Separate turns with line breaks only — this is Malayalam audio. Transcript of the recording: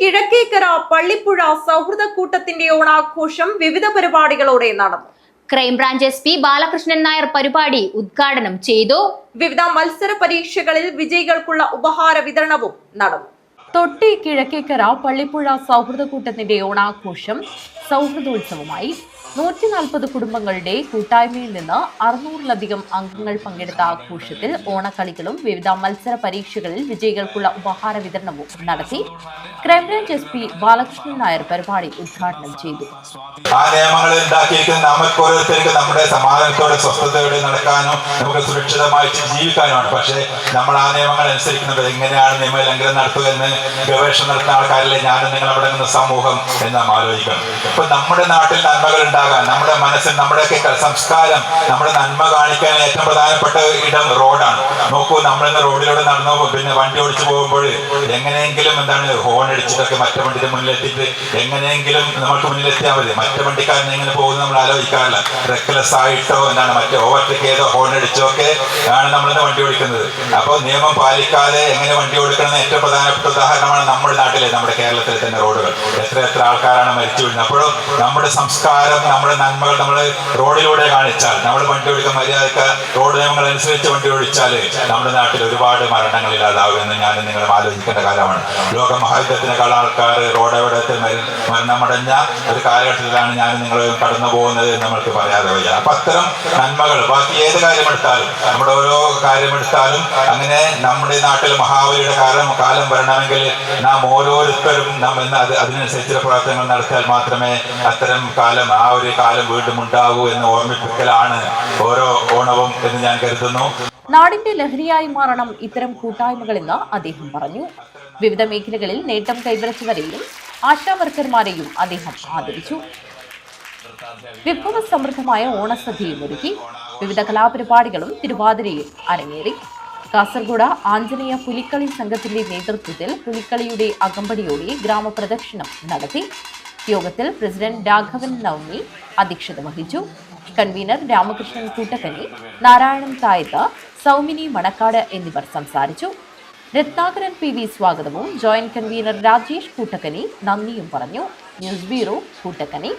കിഴക്കേക്കര പള്ളിപ്പുഴ സൗഹൃദ കൂട്ടത്തിന്റെ ഓണാഘോഷം വിവിധ പരിപാടികളോടെ നടന്നു.
Crime branch S P Balakrishnan Nair പരിപാടി ഉദ്ഘാടനം ചെയ്തു.
വിവിധ മത്സര പരീക്ഷകളിൽ വിജയികൾക്കുള്ള ഉപഹാര വിതരണവും നടന്നു. തൊട്ടി കിഴക്കേക്കര പള്ളിപ്പുഴ സൗഹൃദ കൂട്ടത്തിന്റെ ഓണാഘോഷം സൗഹൃദോത്സവമായി നൂറ്റി നാൽപ്പത് കുടുംബങ്ങളുടെ കൂട്ടായ്മയിൽ നിന്ന് അറുന്നൂറിലധികം അംഗങ്ങൾ പങ്കെടുത്ത ആഘോഷത്തിൽ ഓണക്കളികളും വിവിധ മത്സര പരീക്ഷകളിൽ വിജയികൾക്കുള്ള ഉപഹാര വിതരണവും നടത്തി crime branch S P Balakrishnan Nair പരിപാടി ഉദ്ഘാടനം ചെയ്തു.
ആ നിയമങ്ങൾ ഉണ്ടാക്കിയിരിക്കുന്നത് നമുക്ക് നമ്മുടെ സമാധാനത്തോടെ സ്വസ്ഥതയോടെ നടക്കാനും നമുക്ക് സുരക്ഷിതമായിട്ട് ജീവിക്കാനുമാണ്. പക്ഷേ നമ്മൾ ആ നിയമങ്ങൾ അനുസരിക്കുന്നത് എങ്ങനെയാണ് നിയമലംഘനം നടത്തുക എന്ന് ഗവേഷണം നടത്തുന്ന ആൾക്കാരിലെ ഞാനും നിങ്ങൾ അവിടെ നിന്ന് സമൂഹം എന്ന് നാം ആലോചിക്കണം. ഇപ്പൊ നമ്മുടെ നാട്ടിൽ നന്മകൾ ഉണ്ടാകാൻ നമ്മുടെ മനസ്സിൽ നമ്മുടെയൊക്കെ ക- സംസ്കാരം നമ്മുടെ നന്മ കാണിക്കാൻ ഏറ്റവും പ്രധാനപ്പെട്ട ഇടം റോഡാണ്. നോക്കൂ നമ്മളിന്ന് റോഡിലൂടെ നടന്നു പിന്നെ വണ്ടി ഓടിച്ചു പോകുമ്പോൾ എങ്ങനെയെങ്കിലും എന്താണ് ഹോൺ അടിച്ചിട്ടൊക്കെ മറ്റേ വണ്ടിയുടെ മുന്നിലെത്തിയിട്ട് എങ്ങനെയെങ്കിലും നമുക്ക് മുന്നിലെത്തിയാൽ മതി. മറ്റേ വണ്ടിക്കാരൻ എങ്ങനെ പോകുന്നത് നമ്മൾ ആലോചിക്കാറില്ല. റെക്ലെസ് ആയിട്ടോ എന്താണ് മറ്റേ ഓവർടേക്ക് ചെയ്തോ ഹോൺ അടിച്ചോ ഒക്കെ ആണ് നമ്മളിന്ന് വണ്ടി ഓടിക്കുന്നത്. അപ്പോൾ നിയമം പാലിക്കാതെ എങ്ങനെ വണ്ടി ഓടിക്കണം ഏറ്റവും പ്രധാനപ്പെട്ട ഉദാഹരണമാണ് നമ്മുടെ നാട്ടിലെ നമ്മുടെ കേരളത്തിലെ തന്നെ റോഡുകൾ. എത്ര എത്ര ആൾക്കാരാണ് മരിച്ചു വീഴുന്നത്. അപ്പോഴും നമ്മുടെ സംസ്കാരം നമ്മുടെ നന്മകൾ നമ്മൾ റോഡിലൂടെ കാണിച്ചാൽ നമ്മൾ വണ്ടി ഓടിക്കാൻ മര്യാദയ്ക്ക് റോഡ് നിയമങ്ങൾ അനുസരിച്ച് വണ്ടി ഓടിച്ചാൽ നമ്മുടെ നാട്ടിൽ ഒരുപാട് മരണങ്ങൾ ഇല്ലാതാവുമെന്ന് ഞാൻ നിങ്ങൾ ആലോചിക്കേണ്ട കാലമാണ്. ലോക മഹായുദ്ധത്തിനേക്കാൾ ആൾക്കാർ റോഡ് എവിടത്തിൽ മരണമടഞ്ഞ ഒരു കാലഘട്ടത്തിലാണ് ഞാൻ നിങ്ങൾ കടന്നു പോകുന്നത് നമ്മൾക്ക് പറയാതെ വയ്യ. അപ്പൊ അത്തരം നന്മകൾ ബാക്കി ഏത് കാര്യമെടുത്താലും നമ്മുടെ ഓരോ കാര്യമെടുത്താലും അങ്ങനെ നമ്മുടെ നാട്ടിൽ മഹാബലിയുടെ കാലം കാലം വരണമെങ്കിൽ നാം ഓരോരുത്തരും നാം എന്ന് അത് അതിനനുസരിച്ചുള്ള പ്രവർത്തനങ്ങൾ നടത്തിയാൽ മാത്രമേ അത്തരം കാലം ആ ഒരു കാലം വീണ്ടും ഉണ്ടാകൂ എന്ന് ഓർമ്മിപ്പിക്കലാണ് ഓരോ ഓണവും എന്ന് ഞാൻ കരുതുന്നു.
നാടിന്റെ ലഹരിയായി മാറണം ഇത്തരം കൂട്ടായ്മകളെന്ന് അദ്ദേഹം പറഞ്ഞു. വിവിധ മേഖലകളിൽ നേട്ടം കൈവരിച്ചവരെയും ആശാ വർക്കർമാരെയും അദ്ദേഹം ആദരിച്ചു. വിഭവ സമൃദ്ധമായ ഓണസദ്യയും ഒരുക്കി. വിവിധ കലാപരിപാടികളും തിരുവാതിരയിൽ അരങ്ങേറി. കാസർഗോഡ് ആഞ്ജനേയ പുലിക്കളി സംഘത്തിന്റെ നേതൃത്വത്തിൽ പുലിക്കളിയുടെ അകമ്പടിയോടെ ഗ്രാമപ്രദക്ഷിണം നടത്തി. യോഗത്തിൽ പ്രസിഡന്റ് രാഘവൻ നവമി അധ്യക്ഷത വഹിച്ചു. കൺവീനർ രാമകൃഷ്ണൻ കൂട്ടക്കനി നാരായണൻ തായത്ത് സൗമിനി മണക്കാട് എന്നിവർ സംസാരിച്ചു. രത്നാകരൻ പി വി സ്വാഗതവും ജോയിന്റ് കൺവീനർ രാജേഷ് കൂട്ടക്കനി നന്ദിയും പറഞ്ഞു. News bureau Koottakkani